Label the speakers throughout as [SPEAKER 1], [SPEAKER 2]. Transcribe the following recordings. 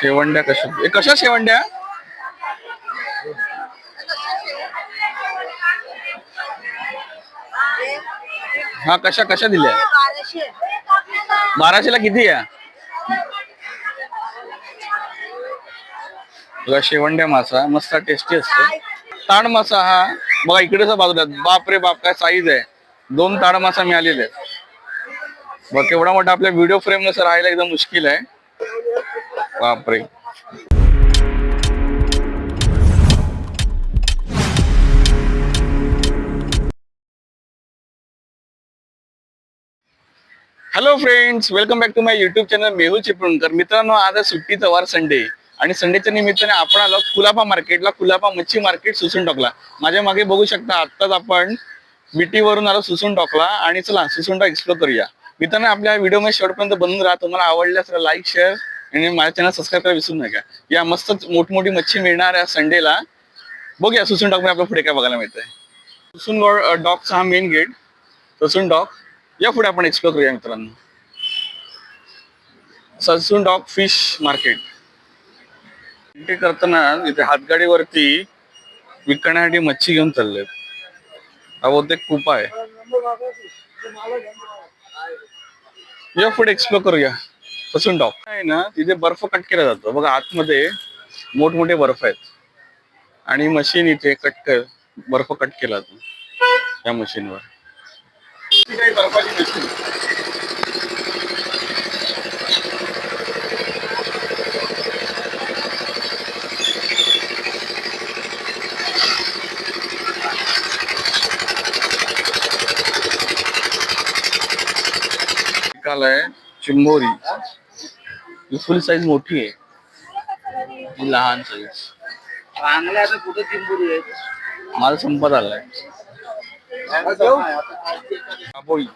[SPEAKER 1] शेवंड्या कशा? हे कशा शेवंड्या? हा कशा कशा दिल्या? बाराशेला किती आहे? बघा शेवंड्या मासा मस्त टेस्टी असतो. ताण मासा हा बघा इकडेच बाजूला. बाप रे बाप काय साईज आहे. दोन ताड मासा मिळालेले आहेत. बघ केवढा मोठा आपल्या व्हिडिओ फ्रेम नसं राहायला एकदम मुश्किल आहे. बापरे. Hello friends welcome back to my YouTube channel Mehu Chiplunkar मित्रांनो आज सुट्टीचा वार संडे आणि संडेच्या निमित्ताने आपण आलो कुलापा मार्केटला कुलापा मच्छी मार्केट सुसून टाकला माझ्या मागे बघू शकता आत्ताच आपण मिटीवरून आलो सुसून टाकला आणि चला सुसून टाक एक्सप्लोर करूया. मित्रांनो आपल्या व्हिडिओमध्ये शेवटपर्यंत बनून राहा. तुम्हाला आवडल्यास लाईक शेअर आणि माझ्या चॅनल सबस्क्राईब करायला विसरू नका. या मस्त मोठमोठी मच्छी मिळणार आहे संडेला बघूया सुसून टाक आपल्या पुढे काय बघायला मिळतंय. सुसून डॉकचा हा मेन गेट ससून डॉक या पुढे आपण एक्सप्लोर करूया मित्रांनो. Sassoon dock fish market. Entry करताना इथे हातगाडीवरती विकण्यासाठी मच्छी घेऊन चाललेत. हा बहुतेक खूप आहे. या पुढे एक्सप्लोर करूया. ससून डॉक आहे ना तिथे बर्फ कट केला जातो. बघा आतमध्ये मोठमोठे बर्फ आहेत. आणि मशीन इथे कट कर बर्फ कट केला जातो. या मशीनवर बर्फाची मशीन आहे चिंबोरी. ही फुल साईज मोठी आहे. ही लहान साईज
[SPEAKER 2] चांगले आता कुठे चिंबुरी आहेत?
[SPEAKER 1] माल संपत आलाय. दाबोई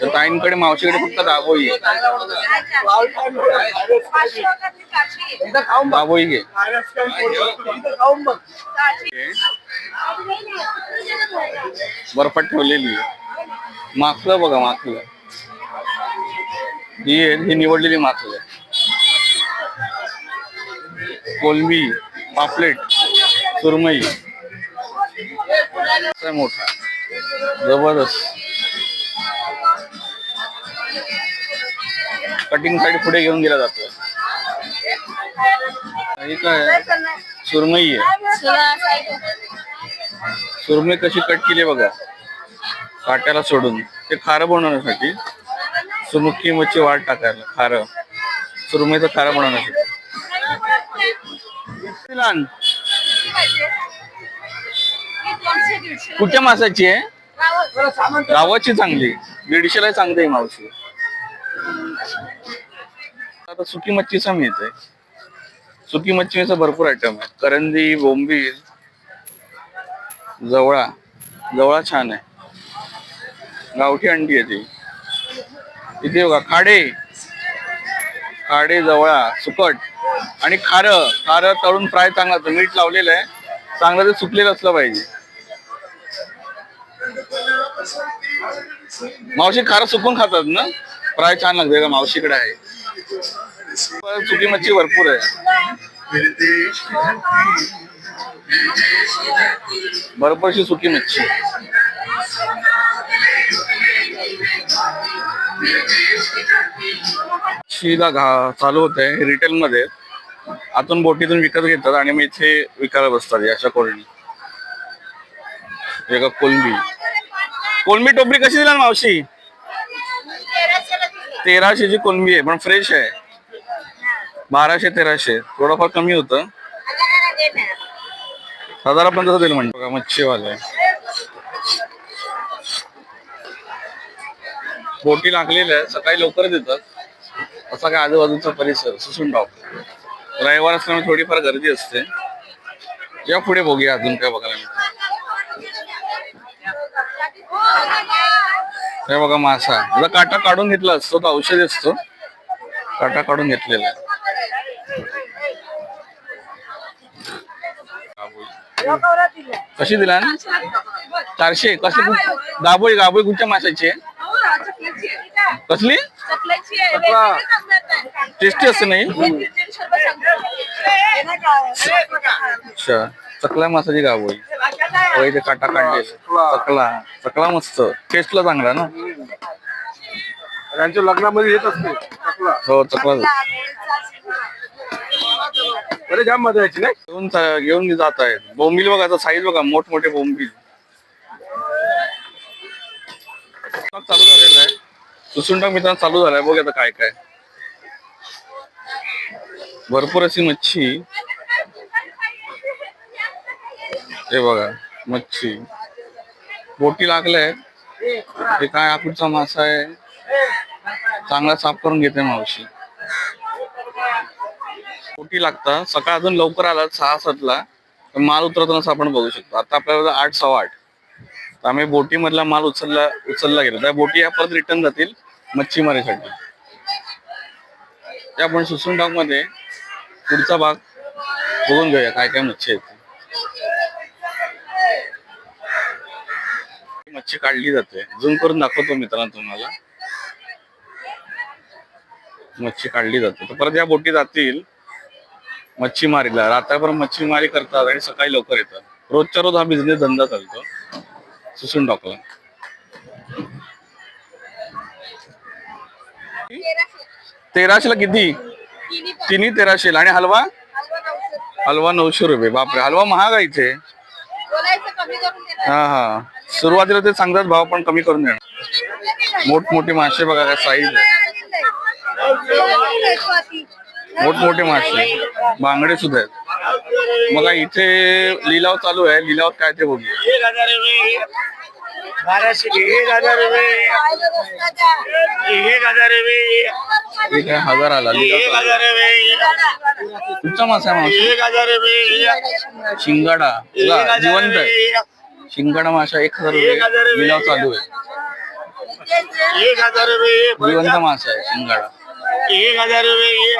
[SPEAKER 1] तर ताईंकडे मावशीकडे फक्त दाबोई आहे. दाबोई घे. बर्फात ठेवलेली आहे. माखलं बघा माखलं. ही ही निवडलेली माखलं कोलंबी पापलेट सुरमई. मोठा. जबरदस्त. कटिंगसाठी पुढे घेऊन गेला जातो. हे काय? सुरमई आहे. सुरमई कशी कट केली बघा. काट्याला सोडून. ते खारं बनवण्यासाठी. सुमुखी मच्छी वाट टाकायला खारं. सुरमईचं खारं बनवण्यासाठी किती लहान. कुठच्या मासाची आहे? गावाची चांगली. दीडशेला चांगली आहे मावशी. आता सुकी मच्छीचा मिळत आहे सुकी मच्छीचा भरपूर आयटम आहे. करंदी बोंबील जवळा. जवळा छान आहे. गावठी अंडी आहे ती. इथे बघा खाडे. खाडे जवळा सुकट. आणि खारं. खारं तळून फ्राय चांगला मीठ लावलेलं आहे. चांगलं ते सुकलेलं असलं पाहिजे. मावशी खारं सुकून खातात ना? फ्राय छान लागते. का मावशीकडे आहे. सुकी मच्छी भरपूर आहे. भरपूरशी सुकी मच्छी. शिला घा चालू होते रिटेल मध्ये आतून बोटीतून विकत घेतात आणि मग इथे विकायला बसतात अशा कोळणी एका कोलंबी. कोलंबी टोपली कशी दिला मावशी? तेराशेची कोलंबी आहे पण फ्रेश आहे. बाराशे तेराशे. थोडंफार कमी होतं. साधारण पण तसं म्हणजे बघा मच्छीवाले बोटी लागलेल्या आहेत. सकाळी लवकर देतात. असा काय आजूबाजूचा परिसर सुसून टाक रविवार असल्यामुळे थोडीफार गर्दी असते. या पुढे बघूया अजून काय बघायला मिळतं. हे बघा मासा. जर काटा काढून घेतला असतो तो औषधी असतो. काटा काढून घेतलेला आहे. कशी दिला? ना? चारशे? कसली गाबोळी गाबोळी कुठच्या माशाची आहे? कसली. टेस्टी असते नाही. अच्छा. चकला मासाची गाव होई होय ते काटा काढले चकला. चकला. मस्त. टेस्टला चांगला ना?
[SPEAKER 2] त्यांच्या लग्नामध्ये येत असते चकला.
[SPEAKER 1] हो चकला.
[SPEAKER 2] अरे जाम मजा यायची नाही?
[SPEAKER 1] घेऊन घेऊन जात आहेत बोंबील बघा आता साईज बघा मोठमोठे बोंबील. सुसुंडा मित्रांनो चालू झालाय. बघ आता काय काय. भरपूर अशी मच्छी. हे बघा मच्छी. बोटी लागल्या. हे काय आकुडचा मासा आहे. चांगला साफ करून घेते मावशी. बोटी लागतात सकाळ अजून लवकर आला सहा सातला. तर माल उतरताना आपण बघू शकतो. आता आपल्याला आठ सव्वा आठ. आम्ही बोटी मधला माल उचलला उचलला गेला. त्या बोटी या परत रिटर्न जातील मच्छीमारीसाठी. त्या आपण सुसून डागमध्ये पुढचा भाग बघून घेऊया काय काय मच्छी आहेत. मच्छी काढली जाते. झूम करून दाखवतो मित्रांनो तुम्हाला. मच्छी काढली जाते. तर परत या बोटी जातील मच्छीमारीला. रात्रभर मच्छीमारी करतात आणि सकाळी लवकर येतात. रोजच्या रोज हा बिझनेस धंदा चालतो. सुसून टाकला. तेराशेला किती?
[SPEAKER 3] तिन्ही
[SPEAKER 1] तिन्ही तेराशेला. आणि हलवा?
[SPEAKER 3] हलवा नऊशे.
[SPEAKER 1] रुपये. बापरे. हलवा महाग आहे इथे. हा हा. सुरुवातीला ते सांगतात भाव पण कमी करून देणार. मोठमोठे मासे बघा काय साईज आहे. मोठमोठे मासे. बांगडे सुद्धा आहेत. बघा इथे लिलाव चालू आहे. लिलाव काय ते बघू
[SPEAKER 2] एक हजार बाराशे एक हजार एक हजार
[SPEAKER 1] हजार आला. लिलाव
[SPEAKER 2] एक हजार रुपये
[SPEAKER 1] मासा
[SPEAKER 2] एक हजार
[SPEAKER 1] शिंगाडा. जिवंत शिंगाडा मासा एक हजार
[SPEAKER 2] एक हजार
[SPEAKER 1] रुपये लिलाव चालू आहे.
[SPEAKER 2] एक हजार
[SPEAKER 1] जिवंत मासा आहे शिंगाडा.
[SPEAKER 2] एक हजार रुपये.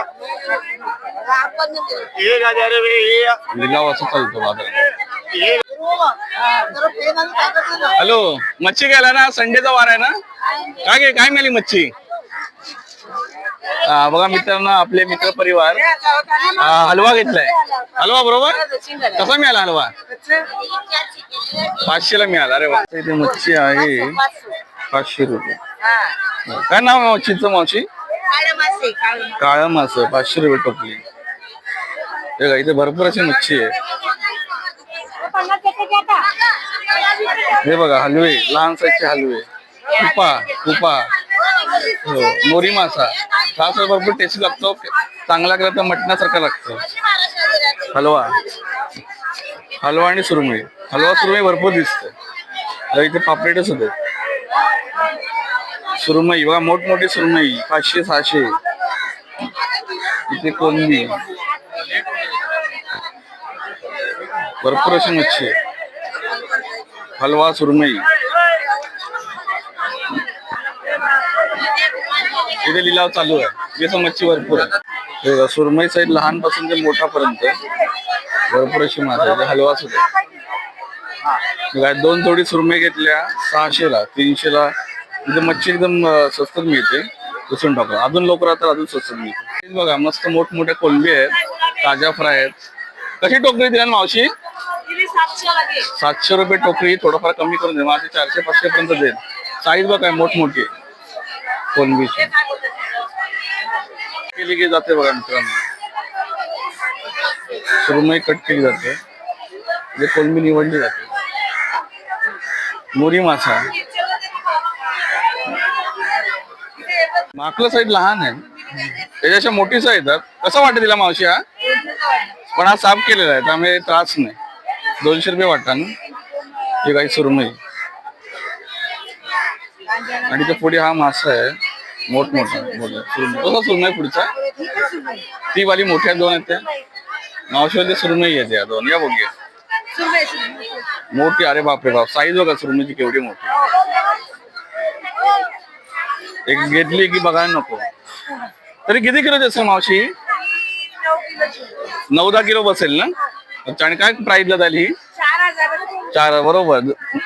[SPEAKER 2] एक हजार रुपये
[SPEAKER 1] लिलाव असं चालतो हॅलो मच्छी घ्यायला ना संडेचा वार आहे ना? काय घे काय मिळाली मच्छी? हा, बघा मित्रांनो आपले मित्र परिवार हा, हलवा घेतलाय. हलवा बरोबर? कसा मिळाला हलवा? पाचशेला मिळाला अरे वा. इथे मच्छी आहे. पाचशे रुपये. काय नाव आहे मच्छीचं मावशी? काळं मास पाचशे रुपये टोपली. बघा, इथे भरपूर अशी मच्छी आहे. हे बघा हलवे लहान साईजचे हलवे. कुपा कुपा. हो मोरी मासा. हा असं भरपूर टेस्टी लागतो. चांगला केला तर मटणासारखा लागतो. हलवा. हलवा आणि सुरमई. हलवा सुरमई भरपूर दिसते तर इथे पापलेटच होते. सुरमई. बघा मोठमोठी सुरमई. पाचशे सहाशे. इथे कोणी भरपूर अशी मच्छी आहे हलवा सुरमई. इथे लिलाव चालू आहे. इथे मच्छी भरपूर आहे. सुरमई साईड लहानपासून ते मोठापर्यंत भरपूर अशी मास आहे हलवा सुद्धा दोन जोडी सुरमई घेतल्या सहाशेला तीनशेला इथे मच्छी एकदम स्वस्त मिळते. पुसून टाकलं अजून लवकर आता अजून स्वस्त मिळते. बघा मस्त मोठमोठ्या कोलंबी आहेत ताज्या फ्राय आहेत. कशी टोकरी दिल्या मावशी? सातशे रुपये टोकरी थोडंफार कमी करून दे माझे चारशे पाचशे पर्यंत देईल. साईज बघ काय मोठमोठी कोलंबीची केली की जाते बघा मित्रांनो. सुरमई कट केली जाते. जे कोलंबी निवडली जाते. मोरी मासा. माकलं साईड लहान आहे. त्याच्याशी मोठी साईज आहेत कसं वाटत तिला मावशी हा? पण हा साफ केलेला आहे त्यामुळे त्रास नाही. दोनशे रुपये वाटा ना. हे काही सुरमई आणि त्या पुढे हा मासा आहे. मोठमोठा मोठा. सुरमई कसा सुरमई पुढचा. ती वाली मोठ्या दोन आहेत त्या. मावशीमध्ये सुरमई आहे या दोन. या बघूया. मोठी अरे बापरे बाप. साईज बघा सुरमईची केवढी मोठी. एक घेतली की बघायला नको. तरी किती किलो असेल मावशी? नऊ दहा किलो बसेल ना? अच्छा आणि काय प्राईजला झाली? ही चार बरोबर.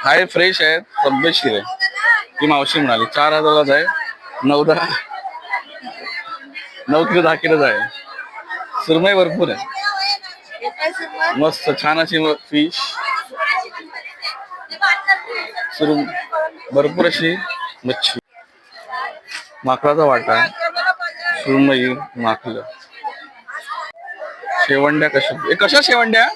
[SPEAKER 1] हाय फ्रेश आहे तब्येतशीर आहे ती मावशी म्हणाली चार हजारालाच आहे. नऊ दहा नऊ किलो दहा किलोच आहे. सुरमई भरपूर आहे. मस्त छान अशी फिश सुरम भरपूर अशी मच्छी. माकडाचा वाटा. सुरमई माकलं शेवंड्या कशा? हे कशा शेवंड्या?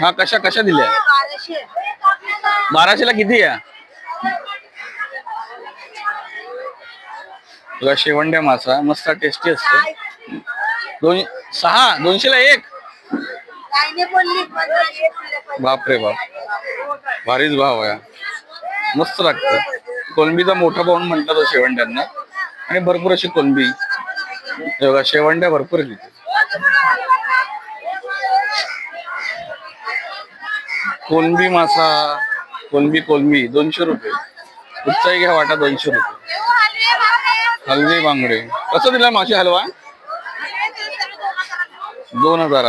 [SPEAKER 1] हा कशा कशा दिल्या? बाराशेला किती आहे? तुला शेवंड्या मासा मस्त टेस्टी असते. दोन सहा दोनशेला एक? बापरे बाप. भारीच भाव आहे. मस्त लागतं. कोलंबीचा मोठा पाहून म्हणतात तो शेवंड्यांना आणि भरपूर अशी कोलंबी. बघा शेवंड्या भरपूर आहेत इथे. कोलंबी मासा कोलंबी कोलंबी दोनशे रुपये. उच्चाई घ्या वाटा दोनशे रुपये. हलवे बांगडे. कसं दिला मासे हलवा? दोन हजार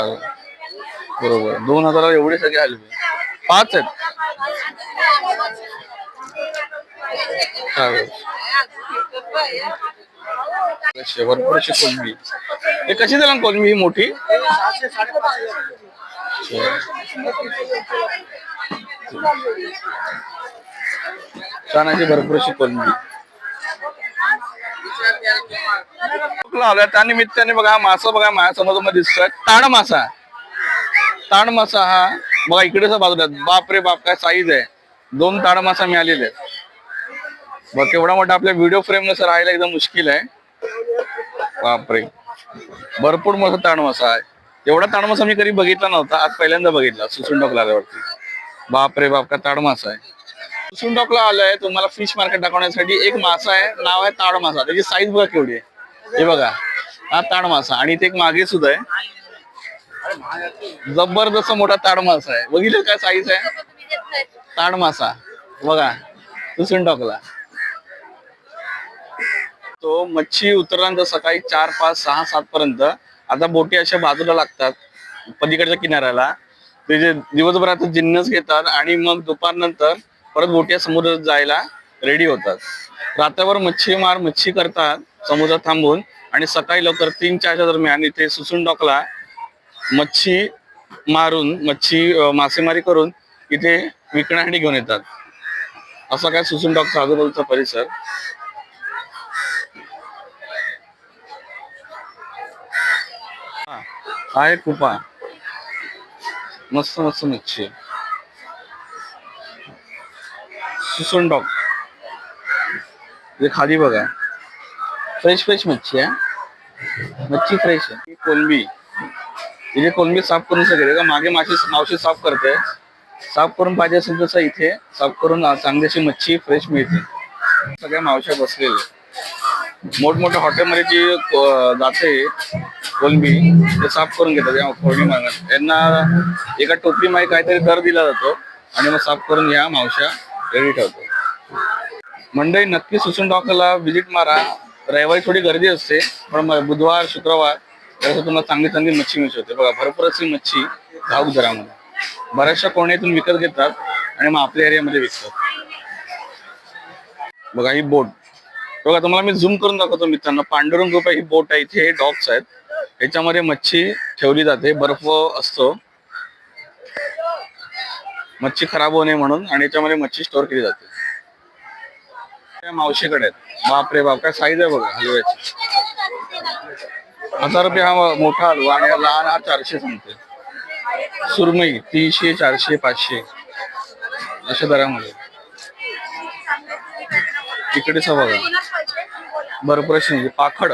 [SPEAKER 1] बरोबर. दोन हजार एवढे सगळे हलवे. पाच आहेत. चालेल. अशी हे कशी दिला कोलंबी ही मोठी? छान अशी भरपूर अशी कोलंबी. त्या निमित्ताने बघा मासा बघा माझ्यासमोर दिसतोय. ताड मासा. ताड मासा हा बघा इकडेच बाजूला. आहे. बाप रे बाप काय साईज आहे. दोन ताड मासा मिळालेले आहेत. मग केवढा मोठा आपल्या व्हिडिओ फ्रेमनुसार राहायला एकदम मुश्किल आहे. बापरे. भरपूर मोठा ताणमासा आहे. एवढा ताणमासा मी कधी बघितला नव्हता. आज पहिल्यांदा बघितला सुसून टोकला आल्यावरती बाप बाप का ताड मासा आहे सुसून टोकला आलाय तुम्हाला फिश मार्केट दाखवण्यासाठी एक मासा आहे नाव आहे ताड मासा त्याची साईज बघा केवढी आहे. हे बघा हा ताड मासा आणि इथे एक मागे सुद्धा आहे. जबरदस्त मोठा ताड मासा आहे. बघितलं काय साईज आहे? ताड मासा बघा सुसून तो मच्छी उतरल्यानंतर सकाळी चार पाच सहा सात पर्यंत. आता बोटी अशा बाजूला लागतात पलीकडच्या किनाऱ्याला. ते जे दिवसभरात जिन्नस घेतात आणि मग दुपारनंतर परत बोटी समुद्रात जायला रेडी होतात. रात्रभर मच्छीमार मच्छी करतात समुद्रात थांबून. आणि सकाळी लवकर तीन चारच्या दरम्यान इथे सुसून डॉकला मच्छी मारून मच्छी मासेमारी करून इथे विकण्यासाठी घेऊन येतात. असा काय सुसून डॉकचा आजूबाजूचा परिसर हा हा आहे कुपा. मस्त मस्त मच्छी सुसून डॉग. हे खाली बघा. फ्रेश फ्रेश मच्छी आहे. मच्छी फ्रेश आहे. कोलंबी. इथे कोलंबी साफ करून सगळे. का मागे माशी मावशी साफ करते. साफ करून पाहिजे असेल तसं इथे साफ करून चांगल्याची मच्छी फ्रेश मिळते. सगळ्या मावश्या बसलेल्या मोठमोठ्या हॉटेलमध्ये जी जाते कोलंबी ते साफ करून घेतात या पौर्णिमा यांना एका टोपली मागे काहीतरी दर दिला जातो आणि मग साफ करून या मावश्या रेडी ठेवतो. मंडळी नक्की सुसून डॉकला व्हिजिट मारा. रविवारी थोडी गर्दी असते पण बुधवार शुक्रवार त्यावेळेस तुम्हाला चांगली चांगली मच्छी मिळू शकते बघा भरपूर अशी मच्छी घाऊक दरामध्ये बऱ्याचशा कोण्यातून विकत घेतात आणि मग आपल्या एरियामध्ये विकतात. बघा ही बोट. बघा तुम्हाला मी झूम करून दाखवतो मित्रांनो. पांडुरंग रुपये ही बोट आहे इथे हे डॉग्स आहेत. याच्यामध्ये मच्छी ठेवली जाते बर्फ असतो. मच्छी खराब होऊ नये म्हणून आणि याच्यामध्ये मच्छी स्टोअर केली जाते. मावशीकडे आहेत. बापरे बाप काय साईज आहे बघा हलव्याची. हजार रुपये हा मोठा हलवा आणि लहान हा चारशे सांगते. सुरमई तीनशे चारशे पाचशे. अशा दरामध्ये. इकडेच बघा. भरपूर अशी म्हणजे पाखड.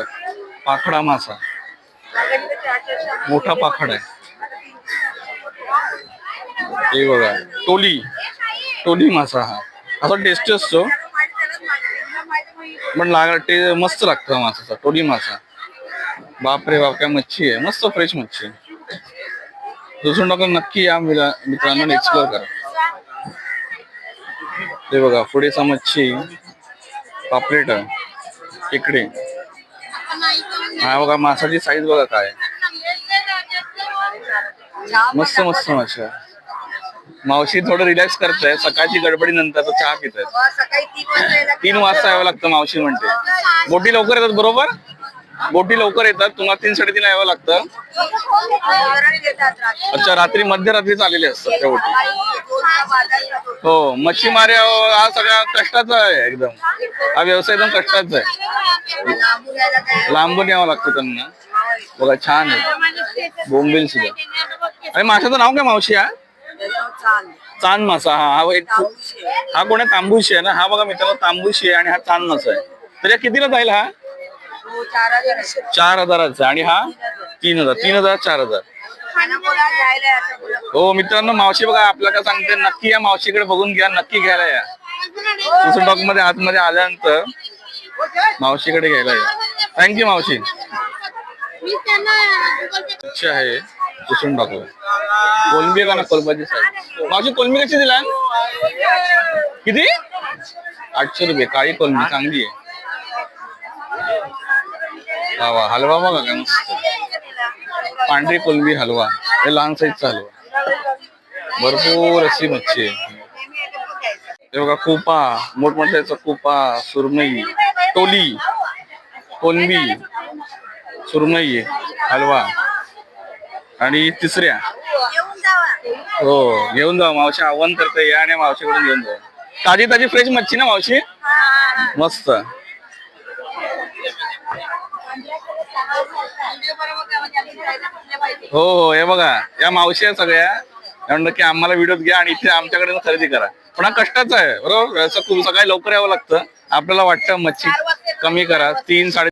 [SPEAKER 1] पाखडा मासा. मोठा पाखड आहे. हे बघा टोली. टोली मासा हा. असा टेस्टी असतो. पण लाग ते मस्त लागतो हा मासाचा टोली मासा. बाप रे बाप काय मच्छी आहे. मस्त फ्रेश मच्छी दुसरं टाकून नक्की या मिला- मित्रांनो एक्सप्लोर करा. ते बघा पुढेचा मच्छी. पापलेट इकडे. हा बघा मासाची साईज बघा काय. मस्त मस्त मासे. आहे. मावशी थोडं रिलॅक्स करताय. सकाळची गडबडी नंतर चहा पित आहेत
[SPEAKER 3] यायला
[SPEAKER 1] तीन वाजता यावं लागतं मावशी म्हणते. बोटी लवकर येतात बरोबर? बोटी लवकर येतात. तुम्हाला तीन साडेतीन यावं लागतं. अच्छा रात्री मध्यरात्रीच आलेले असतात त्या बोटी हो मच्छीमारी हा सगळा कष्टाचा आहे एकदम. हा व्यवसाय एकदम कष्टाचा आहे. लांबून यावं लागतं त्यांना. बघा छान आहे. बोंबिल सुद्धा. आणि माशाचं नाव काय मावशी हा? चांद मासा हा हा एक हा कोणा तांबूशी आहे ना? हा बघा मित्रांनो तांबूशी आहे आणि हा चांद मासा आहे. तर या कितीला जाईल हा? चार हजाराचा आणि हा तीन हजार तीन हजार चार हजार. हो मित्रांनो मावशी बघा आपल्याला काय सांगते नक्की या मावशीकडे बघून घ्या नक्की घ्यायला या. तुझं टॉकमध्ये आतमध्ये आल्यानंतर मावशीकडे घ्यायला या. थँक्यू मावशी. अच्छा आहे पुसून टाकलं कोलंबी का ना कोलंबाची साईज मावशी कोलंबी कशी दिला किती? आठशे रुपये काळी कोलंबी चांगली आहे. वा वा हलवा बघा मस्त. पांढरी कोलंबी हलवा. हे लहान साईजचा हलवा. भरपूर अशी मच्छी आहे. हे बघा कुपा मोठमोठ्याचा कुपा सुरमई टोली कोलंबी सुरमई हलवा. आणि तिसऱ्या. हो घेऊन जाऊ मावशी आव्हान करते या आणि मावशीकडून घेऊन जाऊ. ताजी ताजी फ्रेश मच्छी ना मावशी? मस्त. हो हो हे बघा या मावशी आहे सगळ्या. म्हणलं की आम्हाला व्हिडिओ घ्या आणि इथे आमच्याकडे खरेदी करा. पण हा कष्टाचा आहे बरोबर? असं खूप सकाळी लवकर यावं लागतं. आपल्याला वाटतं मच्छी कमी करा. तीन साडे